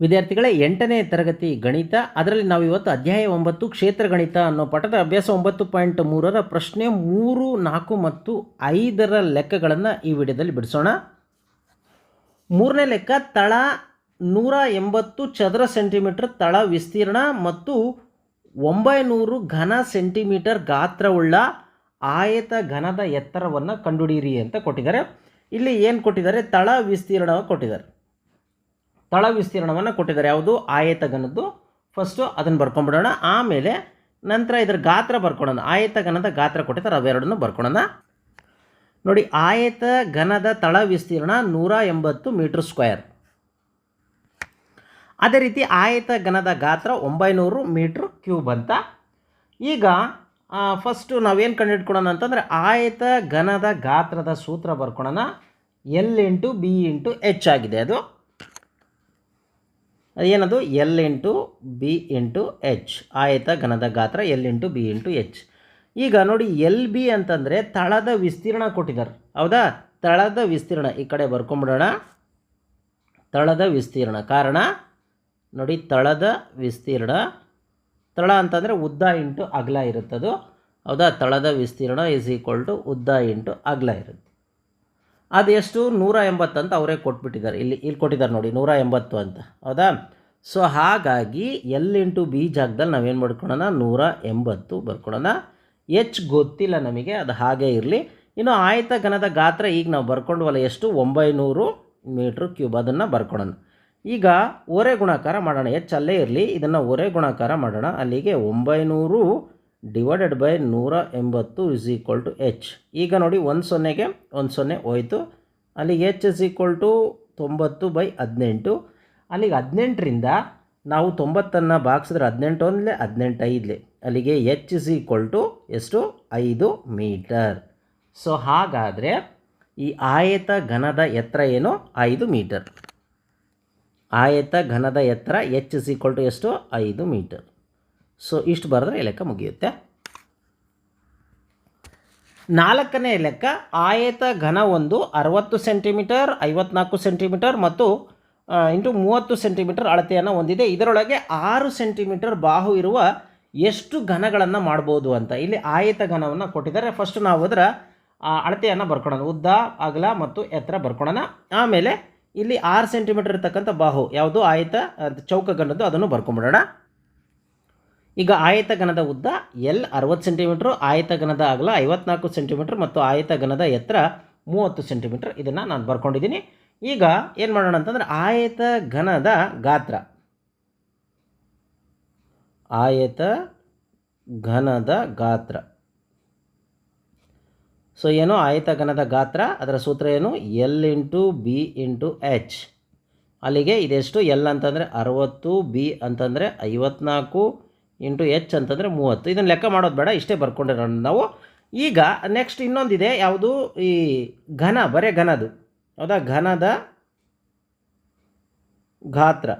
ವಿದ್ಯಾರ್ಥಿಗಳೇ ಎಂಟನೇ ತರಗತಿ ಗಣಿತ, ಅದರಲ್ಲಿ ನಾವು ಇವತ್ತು ಅಧ್ಯಾಯ ಒಂಬತ್ತು ಕ್ಷೇತ್ರ ಗಣಿತ ಅನ್ನೋ ಪಠದ ಅಭ್ಯಾಸ ಒಂಬತ್ತು ಪಾಯಿಂಟ್ ಮೂರರ ಪ್ರಶ್ನೆ ಮೂರು, ನಾಲ್ಕು ಮತ್ತು ಐದರ ಲೆಕ್ಕಗಳನ್ನು ಈ ವಿಡಿಯೋದಲ್ಲಿ ಬಿಡಿಸೋಣ. ಮೂರನೇ ಲೆಕ್ಕ, ತಳ ನೂರ ಎಂಬತ್ತು ಚದರ ಸೆಂಟಿಮೀಟರ್ ತಳ ವಿಸ್ತೀರ್ಣ ಮತ್ತು ಒಂಬೈನೂರು ಘನ ಸೆಂಟಿಮೀಟರ್ ಗಾತ್ರವುಳ್ಳ ಆಯತ ಘನದ ಎತ್ತರವನ್ನು ಕಂಡುಹಿಡಿಯಿರಿ ಅಂತ ಕೊಟ್ಟಿದ್ದಾರೆ. ಇಲ್ಲಿ ಏನು ಕೊಟ್ಟಿದ್ದಾರೆ? ತಳ ವಿಸ್ತೀರ್ಣ ಕೊಟ್ಟಿದ್ದಾರೆ. ತಳ ವಿಸ್ತೀರ್ಣವನ್ನು ಕೊಟ್ಟಿದ್ದಾರೆ. ಯಾವುದು? ಆಯತಗನದ್ದು ಫಸ್ಟು ಅದನ್ನು ಬರ್ಕೊಂಬಿಡೋಣ. ಆಮೇಲೆ ನಂತರ ಇದರ ಗಾತ್ರ ಬರ್ಕೊಳೋಣ. ಆಯತ ಘನದ ಗಾತ್ರ ಕೊಟ್ಟಿದ್ದಾರೆ. ಅವೆರಡನ್ನು ಬರ್ಕೊಳೋಣ. ನೋಡಿ ಆಯತ ಘನದ ತಳ ವಿಸ್ತೀರ್ಣ ನೂರ ಎಂಬತ್ತು ಮೀಟ್ರ್ ಸ್ಕ್ವೇರ್ ಅದೇ ರೀತಿ ಆಯತ ಘನದ ಗಾತ್ರ ಒಂಬೈನೂರು ಮೀಟ್ರ್ ಕ್ಯೂಬ್ ಅಂತ. ಈಗ ಫಸ್ಟು ನಾವೇನು ಕಂಡುಹಿಡ್ಕೊಳೋಣ ಅಂತಂದರೆ ಆಯತ ಘನದ ಗಾತ್ರದ ಸೂತ್ರ ಬರ್ಕೊಳೋಣ. L into B into H ಆಗಿದೆ ಅದು. ಏನದು L into B into H ಆಯತ, ಘನದ ಗಾತ್ರ L into B into H ಈಗ ನೋಡಿ ಎಲ್ ಬಿ ಅಂತಂದರೆ ತಳದ ವಿಸ್ತೀರ್ಣ ಕೊಟ್ಟಿದ್ದಾರೆ. ಹೌದಾ? ತಳದ ವಿಸ್ತೀರ್ಣ. ಈ ಕಡೆ ಬರ್ಕೊಂಬಿಡೋಣ. ತಳದ ವಿಸ್ತೀರ್ಣ. ಕಾರಣ, ನೋಡಿ, ತಳದ ವಿಸ್ತೀರ್ಣ. ತಳ ಅಂತಂದರೆ ಉದ್ದ ಇಂಟು ಅಗಲ ಇರುತ್ತದು. ಹೌದಾ? ತಳದ ವಿಸ್ತೀರ್ಣ ಇಸ್ ಈಕ್ವಲ್ ಟು ಉದ್ದ ಇಂಟು ಅಗಲ ಇರುತ್ತೆ. ಅದು ಎಷ್ಟು? ನೂರ ಎಂಬತ್ತು ಅಂತ ಅವರೇ ಕೊಟ್ಬಿಟ್ಟಿದ್ದಾರೆ. ಇಲ್ಲಿ ಇಲ್ಲಿ ಕೊಟ್ಟಿದ್ದಾರೆ ನೋಡಿ, ನೂರ ಎಂಬತ್ತು ಅಂತ. ಹೌದಾ? ಸೊ ಹಾಗಾಗಿ ಎಲ್ ಇಂಟು ಬಿ ಜಾಗದಲ್ಲಿ ನಾವೇನು ಮಾಡ್ಕೊಳೋಣ? ನೂರ ಎಂಬತ್ತು ಬರ್ಕೊಳ್ಳೋಣ ಎಚ್ ಗೊತ್ತಿಲ್ಲ ನಮಗೆ, ಅದು ಹಾಗೆ ಇರಲಿ. ಇನ್ನು ಆಯತ ಘನದ ಗಾತ್ರ ಈಗ ನಾವು ಬರ್ಕೊಂಡ್ವಲ್ಲ ಎಷ್ಟು? ಒಂಬೈನೂರು ಮೀಟ್ರ್ ಕ್ಯೂಬ್ ಅದನ್ನು ಬರ್ಕೊಳ್ಳೋಣ ಈಗ ಒರೆ ಗುಣಾಕಾರ ಮಾಡೋಣ. ಎಚ್ ಅಲ್ಲೇ ಇರಲಿ. ಇದನ್ನು ಒರೆ ಗುಣಾಕಾರ ಮಾಡೋಣ. ಅಲ್ಲಿಗೆ ಒಂಬೈನೂರು ಡಿವೈಡೆಡ್ ಬೈ ನೂರ ಎಂಬತ್ತು ಇಸ್ ಈಕ್ವಲ್ ಟು ಎಚ್ ಈಗ ನೋಡಿ ಒಂದು ಸೊನ್ನೆಗೆ, ಒಂದು ಸೊನ್ನೆ ಹೋಯಿತು. ಅಲ್ಲಿಗೆ ಎಚ್ ಇಸ್ ಈಕ್ವಲ್ ಟು ತೊಂಬತ್ತು ಬೈ ಹದಿನೆಂಟು. ಅಲ್ಲಿಗೆ ಹದಿನೆಂಟರಿಂದ ನಾವು ತೊಂಬತ್ತನ್ನು ಬಾಕ್ಸಿದ್ರೆ ಹದಿನೆಂಟು ಒಂದಲೇ ಹದಿನೆಂಟು ಐದಲೆ. ಅಲ್ಲಿಗೆ ಎಚ್ ಇಸ್ ಈಕ್ವಲ್ ಟು ಎಷ್ಟು? ಐದು ಮೀಟರ್. ಸೊ ಹಾಗಾದರೆ ಈ ಆಯತ ಘನದ ಎತ್ತರ ಏನು? ಐದು ಮೀಟರ್. ಆಯತ ಘನದ ಎತ್ತರ ಎಚ್ ಇಸ್ ಈಕ್ವಲ್ ಟು ಎಷ್ಟು? ಐದು ಮೀಟರ್. ಸೊ ಇಷ್ಟು ಬರೆದ್ರೆ ಈ ಲೆಕ್ಕ ಮುಗಿಯುತ್ತೆ. ನಾಲ್ಕನೇ ಲೆಕ್ಕ, ಆಯತ ಘನ ಒಂದು ಅರವತ್ತು ಸೆಂಟಿಮೀಟರ್, ಐವತ್ನಾಲ್ಕು ಸೆಂಟಿಮೀಟರ್ ಮತ್ತು ಇಂಟು ಮೂವತ್ತು ಸೆಂಟಿಮೀಟರ್ ಅಳತೆಯನ್ನು ಹೊಂದಿದೆ. ಇದರೊಳಗೆ ಆರು ಸೆಂಟಿಮೀಟರ್ ಬಾಹು ಇರುವ ಎಷ್ಟು ಘನಗಳನ್ನು ಮಾಡ್ಬೋದು ಅಂತ. ಇಲ್ಲಿ ಆಯತ ಘನವನ್ನು ಕೊಟ್ಟಿದ್ದಾರೆ. ಫಸ್ಟ್ ನಾವು ಅದರ ಅಳತೆಯನ್ನು ಬರ್ಕೊಳೋಣ. ಉದ್ದ, ಅಗಲ ಮತ್ತು ಎತ್ತರ ಬರ್ಕೊಳೋಣ. ಆಮೇಲೆ ಇಲ್ಲಿ ಆರು ಸೆಂಟಿಮೀಟರ್ ಇರ್ತಕ್ಕಂಥ ಬಾಹು ಯಾವುದು? ಆಯತ ಚೌಕ ಘನದ್ದು, ಅದನ್ನು ಬರ್ಕೊಂಬಿಡೋಣ. ಈಗ ಆಯತ ಘನದ ಉದ್ದ ಎಲ್ ಅರವತ್ತು ಸೆಂಟಿಮೀಟ್ರು, ಆಯತ ಘನದ ಅಗಲ ಐವತ್ನಾಲ್ಕು ಸೆಂಟಿಮೀಟ್ರ್ ಮತ್ತು ಆಯತ ಘನದ ಎತ್ತರ ಮೂವತ್ತು ಸೆಂಟಿಮೀಟ್ರ್. ಇದನ್ನು ನಾನು ಬರ್ಕೊಂಡಿದ್ದೀನಿ ಈಗ ಏನು ಮಾಡೋಣ ಅಂತಂದರೆ ಆಯತ ಘನದ ಗಾತ್ರ. ಆಯತ ಘನದ ಗಾತ್ರ. ಸೊ ಏನು? ಆಯತ ಘನದ ಗಾತ್ರ. ಅದರ ಸೂತ್ರ ಏನು? L into B into H. ಅಲ್ಲಿಗೆ ಇದೆಷ್ಟು? ಎಲ್ ಅಂತಂದರೆ ಅರವತ್ತು, ಬಿ ಅಂತಂದರೆ ಐವತ್ನಾಲ್ಕು ಇಂಟು ಎಚ್ ಅಂತಂದರೆ ಮೂವತ್ತು. ಇದನ್ನು ಲೆಕ್ಕ ಮಾಡೋದು ಬೇಡ, ಇಷ್ಟೇ ಬರ್ಕೊಂಡಿರೋಣ ನಾವು. ಈಗ ನೆಕ್ಸ್ಟ್ ಇನ್ನೊಂದಿದೆ, ಯಾವುದು? ಈ ಘನ, ಬರೇ ಘನದು. ಹೌದಾ? ಘನದ ಗಾತ್ರ.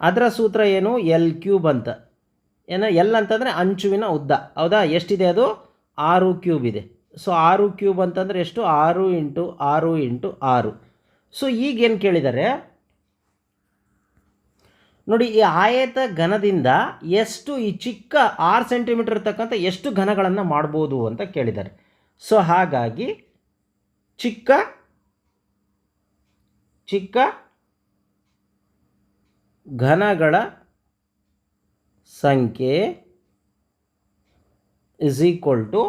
ಅದರ ಸೂತ್ರ ಏನು? ಎಲ್ ಕ್ಯೂಬ್ ಅಂತ. ಏನೋ ಎಲ್ ಅಂತಂದರೆ ಅಂಚುವಿನ ಉದ್ದ. ಹೌದಾ? ಎಷ್ಟಿದೆ ಅದು? ಆರು ಕ್ಯೂಬ್ ಇದೆ. ಸೊ ಆರು ಕ್ಯೂಬ್ ಅಂತಂದರೆ ಎಷ್ಟು? ಆರು ಇಂಟು ಆರು ಇಂಟು ಆರು. ಸೊ ಈಗೇನು ಕೇಳಿದ್ದಾರೆ ನೋಡಿ, ಈ ಆಯತ ಘನದಿಂದ ಎಷ್ಟು ಈ ಚಿಕ್ಕ ಆರು ಸೆಂಟಿಮೀಟರ್ ಇರ್ತಕ್ಕಂಥ ಎಷ್ಟು ಘನಗಳನ್ನು ಮಾಡ್ಬೋದು ಅಂತ ಕೇಳಿದ್ದಾರೆ. ಸೊ ಹಾಗಾಗಿ ಚಿಕ್ಕ ಚಿಕ್ಕ ಘನಗಳ ಸಂಖ್ಯೆ ಇಸ್ ಈಕ್ವಲ್ ಟು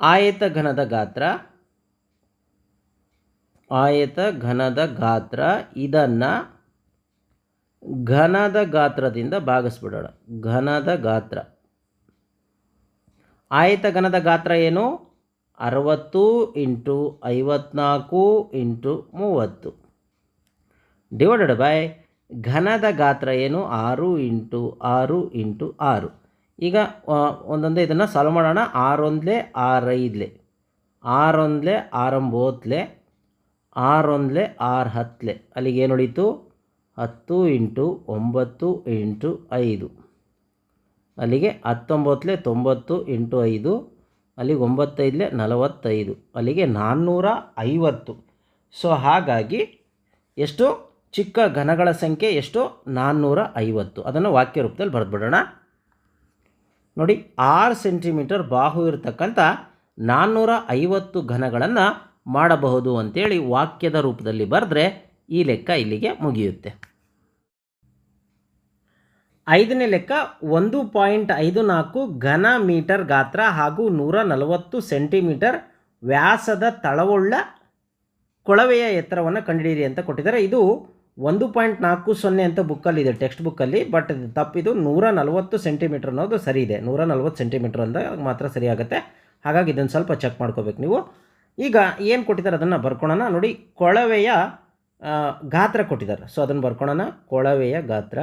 ಆಯತ ಘನದ ಗಾತ್ರ, ಆಯತ ಘನದ ಗಾತ್ರ ಇದನ್ನು ಘನದ ಗಾತ್ರದಿಂದ ಭಾಗಿಸ್ಬಿಡೋಣ. ಘನದ ಗಾತ್ರ. ಆಯತ ಘನದ ಗಾತ್ರ ಏನು? ಅರವತ್ತು ಇಂಟು ಐವತ್ನಾಲ್ಕು ಇಂಟು ಮೂವತ್ತು. ಡಿವೈಡೆಡ್ ಬೈ ಘನದ ಗಾತ್ರ ಏನು? ಆರು ಇಂಟು ಆರು ಇಂಟು ಆರು. ಈಗ ಒಂದೊಂದೇ ಇದನ್ನು ಸಾಲ್ವ್ ಮಾಡೋಣ. ಆರೊಂದಲೇ ಆರೈದಲೆ. ಆರೊಂದ್ಲೆ ಆರಂಬೋತ್ಲೆ ಆರೊಂದ್ಲೆ ಆರು ಹತ್ತಲೆ ಅಲ್ಲಿಗೆ ಏನು ಉಳೀತು ಹತ್ತು ಇಂಟು ಒಂಬತ್ತು ಇಂಟು ಐದು. ಅಲ್ಲಿಗೆ ಹತ್ತೊಂಬತ್ತಲೆ ತೊಂಬತ್ತು ಇಂಟು ಐದು, ಅಲ್ಲಿಗೆ ಒಂಬತ್ತೈದಲೆ ನಲವತ್ತೈದು, ಅಲ್ಲಿಗೆ ನಾನ್ನೂರ ಐವತ್ತು. ಸೊ ಹಾಗಾಗಿ ಎಷ್ಟು? ಚಿಕ್ಕ ಘನಗಳ ಸಂಖ್ಯೆ ಎಷ್ಟು? ನಾನ್ನೂರ ಐವತ್ತು. ಅದನ್ನು ವಾಕ್ಯ ರೂಪದಲ್ಲಿ ಬರೆದ್ಬಿಡೋಣ. ನೋಡಿ, ಆರು ಸೆಂಟಿಮೀಟರ್ ಬಾಹು ಇರತಕ್ಕಂಥ ನಾನ್ನೂರ ಐವತ್ತು ಘನಗಳನ್ನು ಮಾಡಬಹುದು ಅಂತೇಳಿ ವಾಕ್ಯದ ರೂಪದಲ್ಲಿ ಬರೆದ್ರೆ ಈ ಲೆಕ್ಕ ಇಲ್ಲಿಗೆ ಮುಗಿಯುತ್ತೆ. ಐದನೇ ಲೆಕ್ಕ, ಒಂದು ಪಾಯಿಂಟ್ ಐದು ನಾಲ್ಕು ಘನ ಮೀಟರ್ ಗಾತ್ರ ಹಾಗೂ ನೂರ ನಲವತ್ತು ಸೆಂಟಿಮೀಟರ್ ವ್ಯಾಸದ ತಳವುಳ್ಳ ಕೊಳವೆಯ ಎತ್ತರವನ್ನು ಕಂಡುಹಿಡಿಯಿರಿ ಅಂತ ಕೊಟ್ಟಿದ್ದಾರೆ. ಇದು ಒಂದು ಪಾಯಿಂಟ್ ನಾಲ್ಕು ಸೊನ್ನೆ ಅಂತ ಬುಕ್ಕಲ್ಲಿದೆ ಟೆಕ್ಸ್ಟ್ ಬುಕ್ಕಲ್ಲಿ, ಬಟ್ ಇದು ತಪ್ಪಿದು ನೂರ ನಲವತ್ತು ಸೆಂಟಿಮೀಟರ್ ಅನ್ನೋದು ಸರಿ ಇದೆ. ನೂರ ನಲವತ್ತು ಸೆಂಟಿಮೀಟ್ರ್ ಅಂತ ಮಾತ್ರ ಸರಿ ಆಗುತ್ತೆ. ಹಾಗಾಗಿ ಇದನ್ನು ಸ್ವಲ್ಪ ಚೆಕ್ ಮಾಡ್ಕೋಬೇಕು ನೀವು. ಈಗ ಏನು ಕೊಟ್ಟಿದ್ದಾರೆ ಅದನ್ನು ಬರ್ಕೊಳ್ಳೋಣ ನೋಡಿ, ಕೊಳವೆಯ ಗಾತ್ರ ಕೊಟ್ಟಿದ್ದಾರೆ. ಸೊ ಅದನ್ನು ಬರ್ಕೊಳ್ಳೋಣ ಕೊಳವೆಯ ಗಾತ್ರ.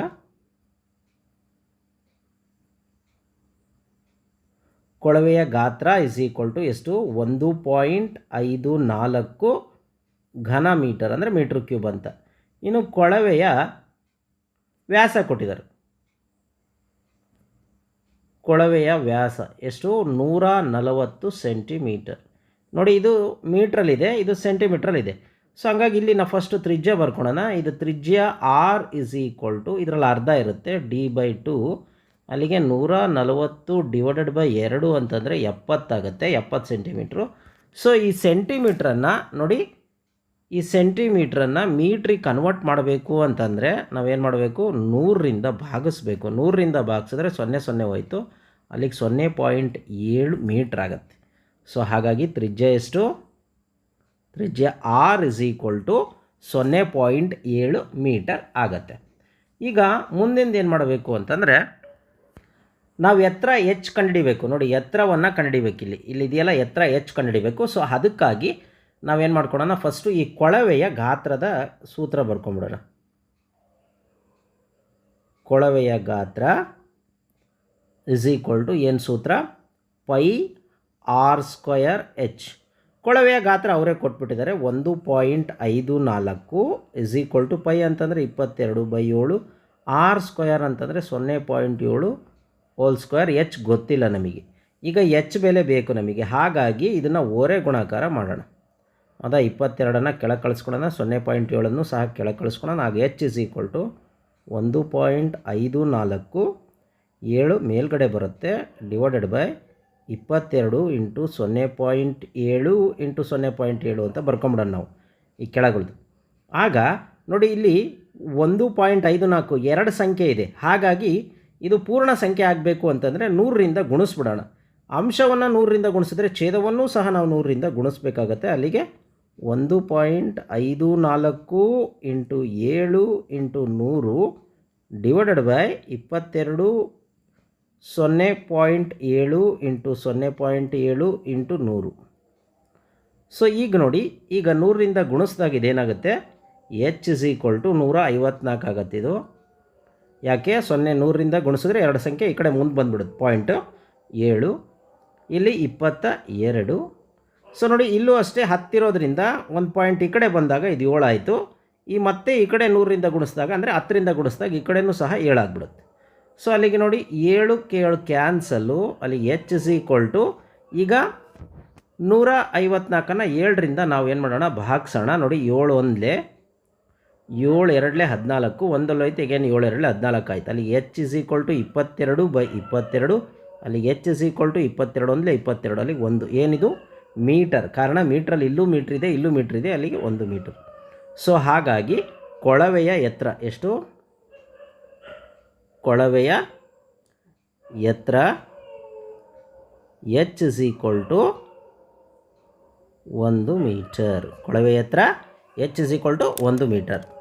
ಕೊಳವೆಯ ಗಾತ್ರ ಇಸ್ ಈಕ್ವಲ್ ಟು ಎಷ್ಟು? ಒಂದು ಪಾಯಿಂಟ್ ಐದು ನಾಲ್ಕು ಘನ ಮೀಟರ್ ಅಂದರೆ ಮೀಟ್ರ್ ಕ್ಯೂಬ್ ಅಂತ. ಇನ್ನು ಕೊಳವೆಯ ವ್ಯಾಸ ಕೊಟ್ಟಿದ್ದಾರೆ. ಕೊಳವೆಯ ವ್ಯಾಸ ಎಷ್ಟು? ನೂರ ನಲವತ್ತು ಸೆಂಟಿಮೀಟರ್. ನೋಡಿ, ಇದು ಮೀಟ್ರಲ್ಲಿದೆ ಇದು ಸೆಂಟಿಮೀಟ್ರಲ್ಲಿದೆ ಸೊ ಹಂಗಾಗಿ ಇಲ್ಲಿ ನಾವು ಫಸ್ಟು ತ್ರಿಜ್ಯ ಬರ್ಕೊಳೋಣ. ಇದು ತ್ರಿಜ್ಯ ಆರ್ ಇಸ್ ಈಕ್ವಲ್ ಟು ಇದರಲ್ಲಿ ಅರ್ಧ ಇರುತ್ತೆ. ಡಿ ಬೈ ಟು ಅಲ್ಲಿಗೆ ನೂರ ನಲವತ್ತು ಡಿವೈಡೆಡ್ ಬೈ ಎರಡು ಅಂತಂದರೆ ಎಪ್ಪತ್ತಾಗುತ್ತೆ ಎಪ್ಪತ್ತು ಸೆಂಟಿಮೀಟ್ರು ಸೊ ಈ ಸೆಂಟಿಮೀಟ್ರನ್ನು ನೋಡಿ, ಈ ಸೆಂಟಿಮೀಟ್ರನ್ನು ಮೀಟ್ರಿಗೆ ಕನ್ವರ್ಟ್ ಮಾಡಬೇಕು ಅಂತಂದರೆ ನಾವೇನು ಮಾಡಬೇಕು? ನೂರರಿಂದ ಭಾಗಿಸ್ಬೇಕು. ನೂರರಿಂದ ಭಾಗಿಸಿದ್ರೆ ಸೊನ್ನೆ ಸೊನ್ನೆ ಹೋಯ್ತು. ಅಲ್ಲಿಗೆ ಸೊನ್ನೆ ಪಾಯಿಂಟ್ ಏಳು ಮೀಟ್ರ್ ಆಗುತ್ತೆ. ಸೊ ಹಾಗಾಗಿ ತ್ರಿಜ್ಯ ಎಷ್ಟು? ತ್ರಿಜ್ಯ ಆರ್ ಇಸ್ ಈಕ್ವಲ್ ಟು ಸೊನ್ನೆ ಪಾಯಿಂಟ್ ಏಳು ಮೀಟರ್ ಆಗತ್ತೆ. ಈಗ ಮುಂದಿಂದ ಏನು ಮಾಡಬೇಕು ಅಂತಂದರೆ, ನಾವು ಎತ್ತರ ಎಚ್ ಕಂಡುಹಿಡಿಬೇಕು ನೋಡಿ, ಎತ್ತರವನ್ನು ಕಂಡುಹಿಡಿಬೇಕು ಇಲ್ಲಿ. ಇಲ್ಲಿ ಇದೆಯಲ್ಲ, ಎತ್ತರ ಎಚ್ ಕಂಡುಹಿಡಿಬೇಕು ಸೊ ಅದಕ್ಕಾಗಿ ನಾವೇನು ಮಾಡ್ಕೊಳೋಣ ಫಸ್ಟು ಈ ಕೊಳವೆಯ ಗಾತ್ರದ ಸೂತ್ರ ಬರ್ಕೊಂಬಿಡೋಣ. ಕೊಳವೆಯ ಗಾತ್ರ ಇಸ್ ಈಕ್ವಲ್ ಟು ಏನು ಸೂತ್ರ? ಪೈ ಆರ್ ಸ್ಕ್ವಯರ್ ಎಚ್ ಕೊಳವೆಯ ಗಾತ್ರ ಅವರೇ ಕೊಟ್ಬಿಟ್ಟಿದ್ದಾರೆ. ಒಂದು ಪಾಯಿಂಟ್ ಐದು ನಾಲ್ಕು ಇಸ್ ಈಕ್ವಲ್ ಟು ಪೈ ಅಂತಂದರೆ ಇಪ್ಪತ್ತೆರಡು ಬೈ ಏಳು. ಆರ್ ಸ್ಕ್ವಯರ್ ಅಂತಂದರೆ ಸೊನ್ನೆ ಪಾಯಿಂಟ್ ಏಳು ಹೋಲ್ ಸ್ಕ್ವೇರ್ ಎಚ್ ಗೊತ್ತಿಲ್ಲ ನಮಗೆ. ಈಗ ಎಚ್ ಬೆಲೆ ಬೇಕು ನಮಗೆ. ಹಾಗಾಗಿ ಇದನ್ನು ಓರೆ ಗುಣಾಕಾರ ಮಾಡೋಣ. ಅದ ಇಪ್ಪತ್ತೆರಡನ್ನು ಕೆಳಗೆ ಕಳಿಸ್ಕೊಳ್ಳೋಣ ಸೊನ್ನೆ ಪಾಯಿಂಟ್ ಏಳನ್ನು ಸಹ ಕೆಳಗೆ ಕಳಿಸ್ಕೊಳ್ಳೋಣ ಆಗ ಎಚ್ ಇಸ್ ಈಕ್ವಲ್ ಟು ಒಂದು ಪಾಯಿಂಟ್ ಐದು ನಾಲ್ಕು ಏಳು ಮೇಲ್ಗಡೆ ಬರುತ್ತೆ ಡಿವೈಡೆಡ್ ಬೈ ಇಪ್ಪತ್ತೆರಡು ಇಂಟು ಸೊನ್ನೆ ಪಾಯಿಂಟ್ ಏಳು ಇಂಟು ಸೊನ್ನೆ ಪಾಯಿಂಟ್ ಏಳು ಅಂತ ಬರ್ಕೊಂಬಿಡೋಣ ನಾವು ಈ ಕೆಳಗಳ್ದು. ಆಗ ನೋಡಿ ಇಲ್ಲಿ ಒಂದು ಪಾಯಿಂಟ್ ಐದು ನಾಲ್ಕು ಎರಡು ಸಂಖ್ಯೆ ಇದೆ. ಹಾಗಾಗಿ ಇದು ಪೂರ್ಣ ಸಂಖ್ಯೆ ಆಗಬೇಕು ಅಂತಂದರೆ ನೂರರಿಂದ ಗುಣಿಸ್ಬಿಡೋಣ. ಅಂಶವನ್ನು ನೂರರಿಂದ ಗುಣಿಸಿದ್ರೆ ಛೇದವನ್ನು ಸಹ ನಾವು ನೂರರಿಂದ ಗುಣಿಸ್ಬೇಕಾಗತ್ತೆ. ಅಲ್ಲಿಗೆ ಒಂದು ಪಾಯಿಂಟ್ ಐದು ನಾಲ್ಕು ಇಂಟು ಏಳು ಇಂಟು ನೂರು ಡಿವೈಡೆಡ್ ಬೈ ಇಪ್ಪತ್ತೆರಡು ಸೊನ್ನೆ ಪಾಯಿಂಟ್ ಏಳು ಇಂಟು ಸೊನ್ನೆ ಪಾಯಿಂಟ್ ಏಳು ಇಂಟು ನೂರು. ಸೊ ಈಗ ನೋಡಿ, ಈಗ ನೂರರಿಂದ ಗುಣಿಸ್ದಾಗ ಇದೇನಾಗುತ್ತೆ? ಎಚ್ ಇಸ್ ಈಕ್ವಲ್ ಟು ನೂರ ಐವತ್ನಾಲ್ಕು ಆಗುತ್ತೆ ಇದು. ಯಾಕೆ? ಸೊನ್ನೆ ನೂರರಿಂದ ಗುಣಿಸಿದ್ರೆ ಎರಡು ಸಂಖ್ಯೆ ಈ ಕಡೆ ಮುಂದೆ ಬಂದ್ಬಿಡುತ್ತೆ. ಪಾಯಿಂಟ್ ಏಳು, ಇಲ್ಲಿ ಇಪ್ಪತ್ತ ಎರಡು. ಸೊ ನೋಡಿ, ಇಲ್ಲೂ ಅಷ್ಟೇ ಹತ್ತಿರೋದ್ರಿಂದ ಒಂದು ಪಾಯಿಂಟ್ ಈ ಕಡೆ ಬಂದಾಗ ಇದು ಏಳು ಆಯಿತು ಈ ಮತ್ತೆ ಈ ಕಡೆ ನೂರರಿಂದ ಗುಣಿಸಿದಾಗ ಅಂದರೆ ಹತ್ತರಿಂದ ಗುಣಿಸಿದಾಗ ಈ ಕಡೆಯೂ ಸಹ ಏಳಾಗ್ಬಿಡುತ್ತೆ. ಸೊ ಅಲ್ಲಿಗೆ ನೋಡಿ ಏಳು ಕೇಳು ಕ್ಯಾನ್ಸಲ್ಲು, ಅಲ್ಲಿ ಎಚ್ ಇಸ್ ಈಕ್ವಲ್ ಟು ಈಗ ನೂರ ಐವತ್ನಾಲ್ಕನ್ನು ಏಳರಿಂದ ನಾವು ಏನು ಮಾಡೋಣ, ಭಾಗಿಸೋಣ. ನೋಡಿ ಏಳು ಒಂದಲೇ, ಏಳು ಎರಡಲೇ ಹದಿನಾಲ್ಕು, ಒಂದಲ್ಲಿ ಹೋಯ್ತು ಈಗೇನು ಏಳು ಎರಡಲೇ ಹದಿನಾಲ್ಕು ಆಯ್ತು. ಅಲ್ಲಿ ಎಚ್ ಇಸ್ ಈಕ್ವಲ್ ಟು ಇಪ್ಪತ್ತೆರಡು ಬೈ ಇಪ್ಪತ್ತೆರಡು, ಅಲ್ಲಿ ಎಚ್ ಇಸ್ ಈಕ್ವಲ್ ಟು ಇಪ್ಪತ್ತೆರಡು ಒಂದಲೇ ಇಪ್ಪತ್ತೆರಡು, ಅಲ್ಲಿಗೆ ಒಂದು. ಏನಿದು? ಮೀಟರ್. ಕಾರಣ ಮೀಟ್ರಲ್ಲಿ ಇಲ್ಲೂ ಮೀಟ್ರ್ ಇದೆ ಇಲ್ಲೂ ಮೀಟ್ರ್ ಇದೆ ಅಲ್ಲಿಗೆ ಒಂದು ಮೀಟರ್. ಸೊ ಹಾಗಾಗಿ ಕೊಳವೆಯ ಎತ್ತರ. ಎಷ್ಟು? ಕೊಳವೆಯ ಎತ್ತರ ಎಚ್ ಇಸ್ ಈಕ್ವಲ್ ಟು ಒಂದು ಮೀಟರ್. ಕೊಳವೆಯ ಎತ್ತರ ಎಚ್ ಇಸ್ ಈಕ್ವಲ್ ಟು ಒಂದು ಮೀಟರ್.